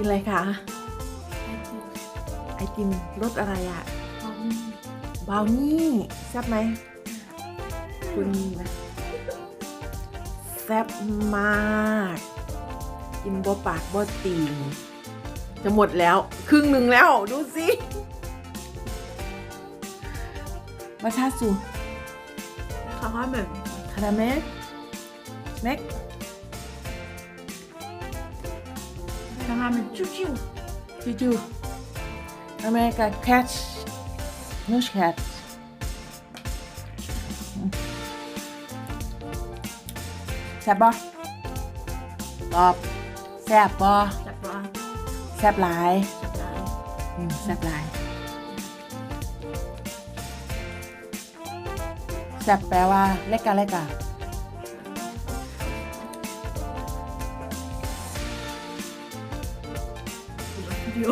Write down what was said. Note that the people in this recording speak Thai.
อะไรคะไอติมไอติมรสอะไรอะพร้อมนี่บราวนี่แซ่บไหม คุณแซ่บมาก กินบ่ปากบ่ตีนจะหมดแล้ว ครึ่งหนึ่งแล้ว ดูสิมาชาสูข้าวเหมือนคาราเมลแม็ก ข้าวเหมือนจิ้วจิ้วจูจูอเมริกาแคชนูชแคทแซ่บบ่ตอบแซ่บบ่จับว่าแซ่บหลายจับได้อืมแซ่บหลายแซ่บแปลว่าเล็กกะเล็กกะ วิดีโอ